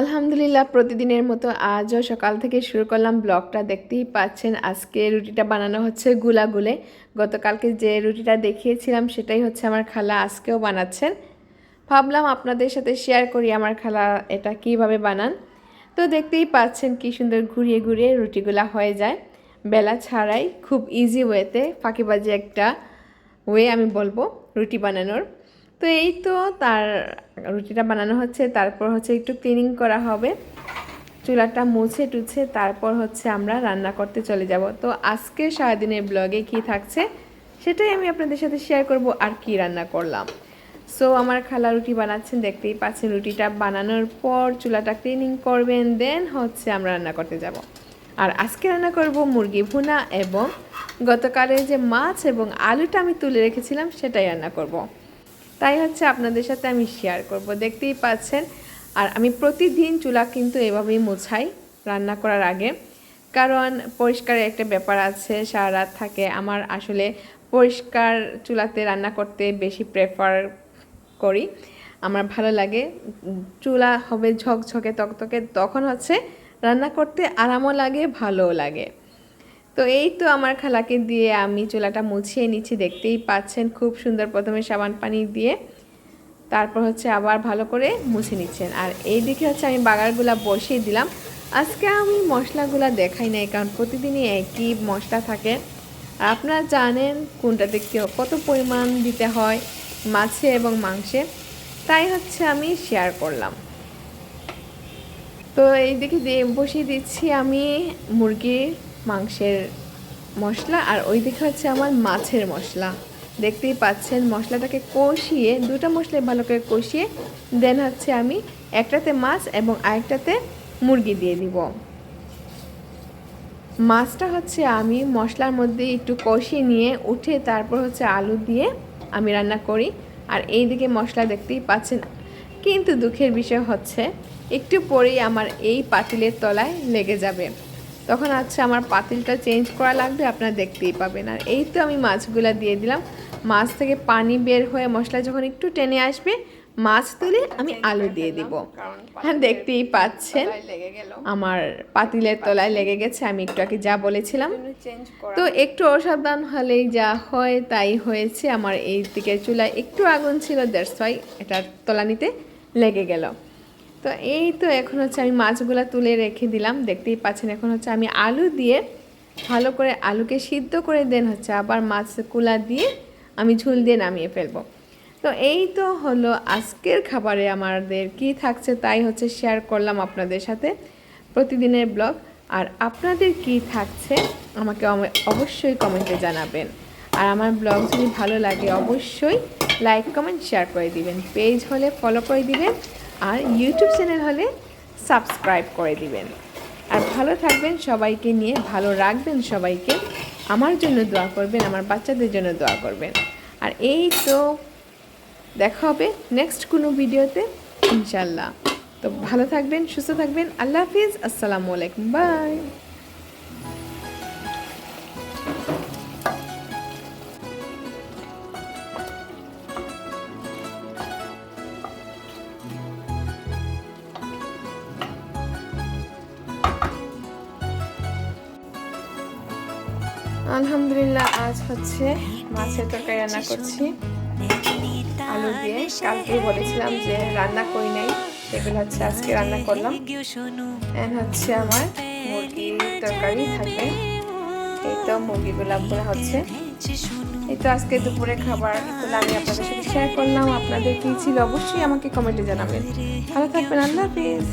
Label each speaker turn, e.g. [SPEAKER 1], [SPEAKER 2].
[SPEAKER 1] আলহামদুলিল্লাহ, প্রতিদিনের মতো আজও সকাল থেকে শুরু করলাম ব্লগটা। দেখতেই পাচ্ছেন, আজকে রুটিটা বানানো হচ্ছে গুলাগুলে। গতকালকে যে রুটিটা দেখিয়েছিলাম, সেটাই হচ্ছে আমার খালা আজকেও বানাচ্ছেন। ভাবলাম আপনাদের সাথে শেয়ার করি আমার খালা এটা কীভাবে বানান। তো দেখতেই পাচ্ছেন কি সুন্দর ঘুরিয়ে ঘুরিয়ে রুটিগুলা হয়ে যায়। বেলা ছাড়াই খুব ইজি ওয়েতে ফাঁকিবাজি একটা ওয়ে আমি বলব রুটি বানানোর। তো এই তো তার রুটিটা বানানো হচ্ছে, তারপর হচ্ছে একটু ক্লিনিং করা হবে। চুলাটা মুছে টুছে তারপর হচ্ছে আমরা রান্না করতে চলে যাব। তো আজকে সারাদিনের ব্লগে কি থাকছে সেটাই আমি আপনাদের সাথে শেয়ার করব আর কি রান্না করলাম। সো আমার খালা রুটি বানাচ্ছেন, দেখতেই পাচ্ছেন রুটিটা বানানোর পর চুলাটা ক্লিনিং করবেন দেন হচ্ছে আমরা রান্না করতে যাব। আর আজকে রান্না করব মুরগি ভুনা এবং গতকালের যে মাছ এবং আলুটা আমি তুলে রেখেছিলাম সেটাই রান্না করব। তাই হচ্ছে আপনাদের সাথে আমি শেয়ার করব। দেখতেই পাচ্ছেন, আর আমি প্রতিদিন চুলা কিন্তু এভাবেই মোছাই রান্না করার আগে। কারণ পরিষ্কারের একটা ব্যাপার আছে, সারা রাত থাকে। আমার আসলে পরিষ্কার চুলাতে রান্না করতে বেশি প্রেফার করি। আমার ভালো লাগে। চুলা হবে ঝকঝকে তকতকে তখন হচ্ছে রান্না করতে আরামও লাগে, ভালোও লাগে। তো এই তো আমার খালাকে দিয়ে আমি চুলাটা মুছিয়ে নিচ্ছি, দেখতেই পাচ্ছেন খুব সুন্দর প্রথমে সাবান পানি দিয়ে, তারপর হচ্ছে আবার ভালো করে মুছে নিচ্ছেন। আর এই দিকে হচ্ছে আমি বাগারগুলা বসিয়ে দিলাম। আজকে আমি মশলাগুলা দেখাই নাই, কারণ প্রতিদিনই একই মশলা থাকে। আর আপনারা জানেন কোনটা দেখতে কত পরিমাণ দিতে হয় মাছে এবং মাংসে, তাই হচ্ছে আমি শেয়ার করলাম। তো এই দিকে বসিয়ে দিচ্ছি আমি মুরগির মাংসের মশলা আর ওই দিকে হচ্ছে আমার মাছের মশলা। দেখতেই পাচ্ছেন মশলাটাকে কষিয়ে দুটো মশলা ভালো করে কষিয়ে দেন হচ্ছে আমি একটাতে মাছ এবং আরেকটাতে মুরগি দিয়ে দিব। মাছটা হচ্ছে আমি মশলার মধ্যে একটু কষিয়ে নিয়ে উঠে তারপর হচ্ছে আলু দিয়ে আমি রান্না করি। আর এই দিকে মশলা দেখতেই পাচ্ছেন, কিন্তু দুঃখের বিষয় হচ্ছে একটু পরেই আমার এই পাতিলের তলায় লেগে যাবে। তখন হচ্ছে আমার পাতিলটা চেঞ্জ করা লাগবে আপনারা দেখতেই পাবেন। আর এই তো আমি মাছগুলো দিয়ে দিলাম। মাছ থেকে পানি বের হয়ে মশলা যখন একটু টেনে আসবে মাছ তুলে আমি আলু দিয়ে দিব। হ্যাঁ দেখতেই পাচ্ছেন। আমার পাতিলের তলায় লেগে গেছে আমি একটু আগে যা বলেছিলাম। তো একটু অসাবধান হলেই যা হয় তাই হয়েছে। আমার এই দিকে চুলায় একটু আগুন ছিল ওয়াই এটার তলানিতে লেগে গেল। তো এই তো এখন হচ্ছে আমি মাছগুলো তুলে রেখে দিলাম। দেখতেই পাচ্ছেন এখন হচ্ছে আমি আলু দিয়ে ভালো করে আলুকে সিদ্ধ করে দেন হচ্ছে আবার মাছ কুলা দিয়ে আমি ঝুল দিয়ে নামিয়ে ফেলব। তো এই তো হলো আজকের খাবারে আমাদের কি থাকছে তাই হচ্ছে শেয়ার করলাম আপনাদের সাথে প্রতিদিনের ব্লগ। আর আপনাদের কি থাকছে আমাকে অবশ্যই কমেন্টে জানাবেন। আর আমার ব্লগ যদি ভালো লাগে অবশ্যই লাইক কমেন্ট শেয়ার করে দিবেন। পেজ হলে ফলো করে দিবেন। আর ইউটিউব চ্যানেল হলে সাবস্ক্রাইব করে দিবেন। আর ভালো থাকবেন সবাইকে নিয়ে, ভালো রাখবেন সবাইকে। আমার জন্য দোয়া করবেন, আমার বাচ্চাদের জন্য দোয়া করবেন। আর এই তো দেখা হবে নেক্সট কোনো ভিডিওতে ইনশাল্লাহ তো ভালো থাকবেন, সুস্থ থাকবেন। আল্লাহ হাফিজ, আসসালামু আলাইকুম বাই আলহামদুলিল্লাহ, আজ হচ্ছে মাছের তরকারি রান্না করছি। আলু দিয়ে। কালকে বলেছিলাম যে রান্না করি নাই, সেগুলো হচ্ছে আজকে রান্না করলাম। হচ্ছে আমার মুরগির তরকারি থাকবে। এই তো মুরগিগুলো পুরো হচ্ছে। এই তো আজকে দুপুরে খাবার আমি আপনাদের সাথে শেয়ার করলাম। আপনাদের কি ছিল? অবশ্যই আমাকে কমেন্টে জানাবেন। ভালো থাকবেন, আল্লাহ হাফিজ।